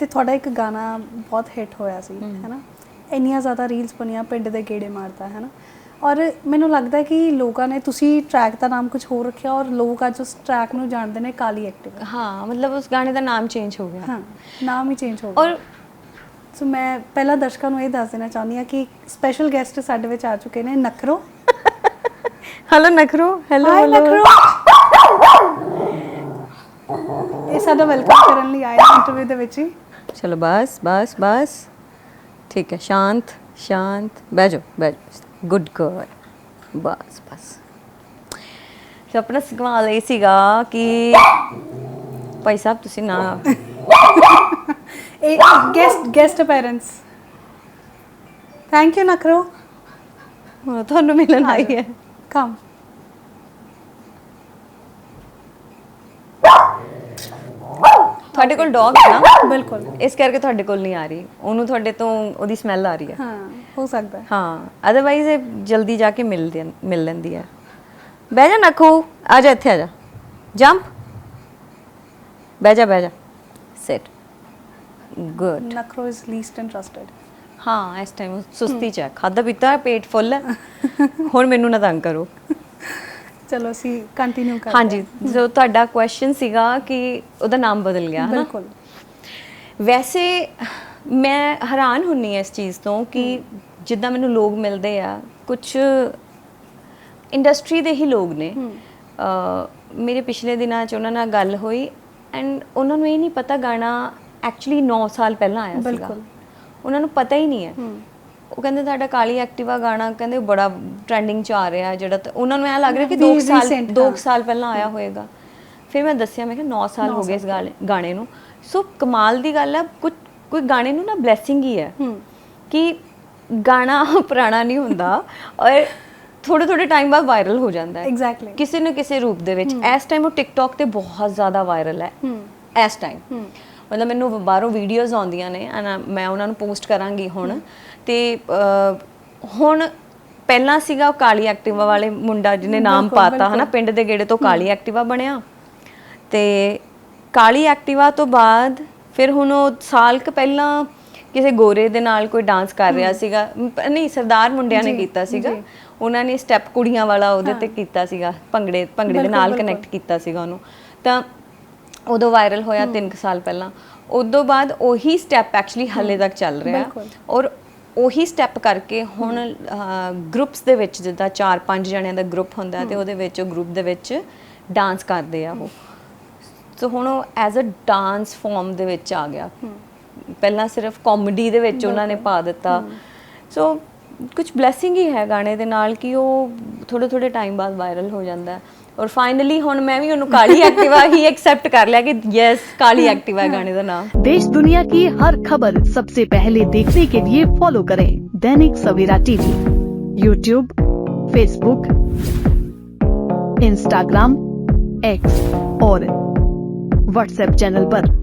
ਤੇ ਤੁਹਾਡਾ ਇੱਕ ਗਾਣਾ ਬਹੁਤ ਹਿੱਟ ਹੋਇਆ ਸੀ ਹੈਨਾ? ਇੰਨੀਆਂ ਜ਼ਿਆਦਾ ਰੀਲਸ ਬਣੀਆਂ ਪਿੰਡ ਦੇ ਗੇੜੇ ਮਾਰਦਾ ਹੈਨਾ? ਔਰ ਮੈਨੂੰ ਲੱਗਦਾ ਕਿ ਲੋਕਾਂ ਨੇ ਤੁਸੀਂ ਟਰੈਕ ਦਾ ਨਾਮ ਕੁਝ ਹੋਰ ਰੱਖਿਆ ਔਰ ਲੋਕ ਅੱਜ ਉਸ ਟਰੈਕ ਨੂੰ ਜਾਣਦੇ ਨੇ ਕਾਲੀ ਐਕਟਿਵ ਹਾਂ ਮਤਲਬ ਉਸ ਗਾਣੇ ਦਾ ਨਾਮ ਚੇਂਜ ਹੋ ਗਿਆ। ਹਾਂ ਨਾਮ ਹੀ ਚੇਂਜ ਹੋ ਗਿਆ। ਔਰ ਸੋ ਮੈਂ ਪਹਿਲਾਂ ਦਰਸ਼ਕਾਂ ਨੂੰ ਇਹ ਦੱਸ ਦੇਣਾ ਚਾਹੁੰਦੀ ਹਾਂ ਕਿ ਸਪੈਸ਼ਲ ਗੈਸਟ ਸਾਡੇ ਵਿੱਚ ਆ ਚੁੱਕੇ ਨੇ Nakhro. Hello Nakhro. Hello hello Nakhro. ਇਹ ਸਾਡਾ ਵੈਲਕਮ ਕਰਨ ਲਈ ਆਏ ਇੰਟਰਵਿਊ ਦੇ ਵਿੱਚ ਹੀ। ਚਲੋ ਬਸ ਬਸ ਬਸ ਠੀਕ ਹੈ ਸ਼ਾਂਤ ਸ਼ਾਂਤ ਬਹਿ ਜਾਓ ਬਹਿ ਜਾਓ ਗੁੱਡ ਗਰਲ ਬਸ ਬਸ ਤੇ ਆਪਣਾ ਸਵਾਲ ਇਹ ਸੀਗਾ ਕਿ ਭਾਈ ਸਾਹਿਬ ਤੁਸੀਂ ਨਾ ਇਹ guest guest appearance thank you Nakhro ਹੁਣ ਤੁਹਾਨੂੰ ਮਿਲਣ ਆਈ ਹੈ ਕਮ ਤੁਹਾਡੇ ਕੋਲ ਡੌਗ ਹੈ ਨਾ? ਬਿਲਕੁਲ। ਇਸ ਕਰਕੇ ਤੁਹਾਡੇ ਕੋਲ ਨਹੀਂ ਆ ਰਹੀ। ਉਹਨੂੰ ਤੁਹਾਡੇ ਤੋਂ ਉਹਦੀ ਸਮੈਲ ਆ ਰਹੀ ਹੈ। ਹਾਂ ਹੋ ਸਕਦਾ ਹੈ। ਹਾਂ ਅਦਰਵਾਈਜ਼ ਇਹ ਜਲਦੀ ਜਾ ਕੇ ਮਿਲਦੀ ਮਿਲ ਲੈਂਦੀ ਹੈ। ਬਹਿ ਜਾ ਨਖੂ ਆ ਜਾ ਇੱਥੇ ਆ ਜਾ। ਜੰਪ ਬਹਿ ਜਾ ਬਹਿ ਜਾ। Sit good Nakhro is least interested ਹਾਂ ਇਸ ਟਾਈਮ ਸੁਸਤੀ ਚ ਹੈ। ਖਾਦਾ ਪੀਤਾ ਪੇਟ ਫੁੱਲ ਹੈ। ਹੁਣ ਮੈਨੂੰ ਨਾ ਤੰਗ ਕਰੋ। ਚਲੋ ਅਸੀਂ ਕੰਟੀਨਿਊ ਕਰਦੇ ਹਾਂਜੀ ਜੋ ਤੁਹਾਡਾ ਕੁਐਸਚਨ ਸੀਗਾ ਕਿ ਉਹਦਾ ਨਾਮ ਬਦਲ ਗਿਆ ਹਾਂ। ਹੈ ਨਾ ਬਿਲਕੁਲ। ਵੈਸੇ ਮੈਂ ਹੈਰਾਨ ਹੁੰਨੀ ਆ ਇਸ ਚੀਜ਼ ਤੋਂ ਕਿ ਜਿੱਦਾਂ ਮੈਨੂੰ ਲੋਕ ਮਿਲਦੇ ਆ ਕੁਝ ਇੰਡਸਟਰੀ ਦੇ ਹੀ ਲੋਕ ਨੇ। ਮੇਰੇ ਪਿਛਲੇ ਦਿਨਾਂ 'ਚ ਉਹਨਾਂ ਨਾਲ ਗੱਲ ਹੋਈ ਐਂਡ ਉਹਨਾਂ ਨੂੰ ਇਹ ਨਹੀਂ ਪਤਾ ਗਾਣਾ ਐਕਚੁਅਲੀ 9 ਸਾਲ ਪਹਿਲਾਂ ਆਇਆ ਸੀਗਾ। ਬਿਲਕੁਲ। ਉਹਨਾਂ ਨੂੰ ਪਤਾ ਹੀ ਨਹੀਂ ਹੂੰ। ਉਹ ਕਹਿੰਦੇ ਤੁਹਾਡਾ ਕਾਲੀ ਐਕਟਿਵਾ ਗਾਣਾ ਕਹਿੰਦੇ ਬੜਾ ਟ੍ਰੈਂਡਿੰਗ 'ਚ ਆ ਰਿਹਾ ਜਿਹੜਾ ਤਾਂ ਉਹਨਾਂ ਨੂੰ ਐ ਲੱਗ ਰਿਹਾ ਕਿ ਵੀ 2 ਸਾਲ recent, 2 ਹਾਂ। ਸਾਲ ਪਹਿਲਾਂ ਆਇਆ ਹੋਏਗਾ। ਫਿਰ ਮੈਂ ਦੱਸਿਆ ਮੈਂ ਕਿਹਾ 9 ਸਾਲ ਹੋ ਗਏ ਇਸ ਗਾਣੇ- ਨੂੰ। ਸੋ ਕਮਾਲ ਦੀ ਗੱਲ ਹੈ ਕੁਝ ਕੋਈ ਗਾਣੇ ਨੂੰ ਨਾ ਬਲੇਸਿੰਗ ਹੀ ਹੈ ਕਿ ਗਾਣਾ ਪੁਰਾਣਾ ਨਹੀਂ ਹੁੰਦਾ ਔਰ ਥੋੜੇ ਥੋੜੇ ਟਾਈਮ ਬਾਅਦ ਵਾਇਰਲ ਹੋ ਜਾਂਦਾ ਹੈ। ਐਗਜ਼ੈਕਟਲੀ ਕਿਸੇ ਨਾ ਕਿਸੇ ਰੂਪ ਦੇ ਵਿੱਚ। ਇਸ ਟਾਈਮ ਉਹ ਟਿਕਟੌਕ ਤੇ ਬਹੁਤ ਜ਼ਿਆਦਾ ਵਾਇਰਲ ਹੈ। ਇਸ ਟਾਈਮ ਮਤਲਬ ਮੈਨੂੰ ਬਾਹਰੋਂ ਵੀਡੀਓਜ਼ ਆਉਂਦੀਆਂ ਨੇ and ਮੈਂ ਉਹਨਾਂ ਨੂੰ ਪੋਸਟ ਕਰਾਂਗੀ ਹੁਣ। ਤੇ ਹੁਣ ਪਹਿਲਾਂ ਸੀਗਾ ਉਹ ਕਾਲੀ ਐਕਟਿਵਾ ਵਾਲੇ ਮੁੰਡਾ ਜਿਹਨੇ ਨਾਮ ਪਾਤਾ ਹਨਾ। ਪਿੰਡ ਦੇ ਗੇੜੇ ਤੋਂ ਕਾਲੀ ਐਕਟਿਵਾ ਬਣਿਆ। ਤੇ ਕਾਲੀ ਐਕਟਿਵਾ ਤੋਂ ਬਾਅਦ ਫਿਰ ਹੁਣ ਉਹ ਸਾਲ ਕ ਪਹਿਲਾਂ ਕਿਸੇ ਗੋਰੇ ਦੇ ਨਾਲ ਕੋਈ ਡਾਂਸ ਕਰ ਰਿਹਾ ਸੀਗਾ। ਨਹੀਂ ਸਰਦਾਰ ਮੁੰਡਿਆਂ ਨੇ ਕੀਤਾ ਸੀਗਾ। ਉਹਨਾਂ ਨੇ ਸਟੈਪ ਕੁੜੀਆਂ ਵਾਲਾ ਉਹਦੇ ਤੇ ਕੀਤਾ ਸੀਗਾ ਭੰਗੜੇ ਭੰਗੜੇ ਦੇ ਨਾਲ। ਕਨੈਕਟ ਕੀਤਾ ਸੀਗਾ ਉਹਨੂੰ। ਤਾਂ ਉਦੋਂ ਵਾਇਰਲ ਹੋਇਆ 3 ਸਾਲ ਪਹਿਲਾਂ। ਉਦੋਂ ਬਾਅਦ ਉਹੀ ਸਟੈਪ ਐਕਚੁਅਲੀ ਹੱਲੇ ਤੱਕ ਚੱਲ ਰਿਹਾ। ਔਰ ਉਹੀ ਸਟੈਪ ਕਰਕੇ ਹੁਣ ਗਰੁੱਪਸ ਦੇ ਵਿੱਚ ਜਿੱਦਾਂ 4-5 ਜਣਿਆਂ ਦਾ ਗਰੁੱਪ ਹੁੰਦਾ ਤੇ ਉਹਦੇ ਵਿੱਚ ਉਹ ਗਰੁੱਪ ਦੇ ਵਿੱਚ ਡਾਂਸ ਕਰਦੇ ਆ ਉਹ। ਸੋ ਹੁਣ ਉਹ ਐਜ਼ ਅ ਡਾਂਸ ਫਾਰਮ ਦੇ ਵਿੱਚ ਆ ਗਿਆ। ਪਹਿਲਾਂ ਸਿਰਫ ਕਾਮੇਡੀ ਦੇ ਵਿੱਚ ਉਹਨਾਂ ਨੇ ਪਾ ਦਿੱਤਾ। ਸੋ ਕੁਝ ਬਲੇਸਿੰਗ ਹੀ ਹੈ ਗਾਣੇ ਦੇ ਨਾਲ ਕਿ ਉਹ ਥੋੜੇ ਥੋੜੇ ਟਾਈਮ ਬਾਅਦ ਵਾਇਰਲ ਹੋ ਜਾਂਦਾ। ਹੈ ਔਰ ਫਾਈਨਲੀ ਹੁਣ ਮੈਂ ਵੀ ਉਹਨੂੰ ਕਾਲੀ ਐਕਟਿਵਾ ਹੀ ਐਕਸੈਪਟ ਕਰ ਲਿਆ ਕਿ ਯੈਸ ਕਾਲੀ ਐਕਟਿਵਾ ਹੈ ਗਾਣੇ ਦਾ ਨਾਮ देश दुनिया की हर खबर सबसे पहले देखने के लिए फॉलो करें Dainik Savera TV YouTube Facebook Instagram X और व्हाट्सएप चैनल पर।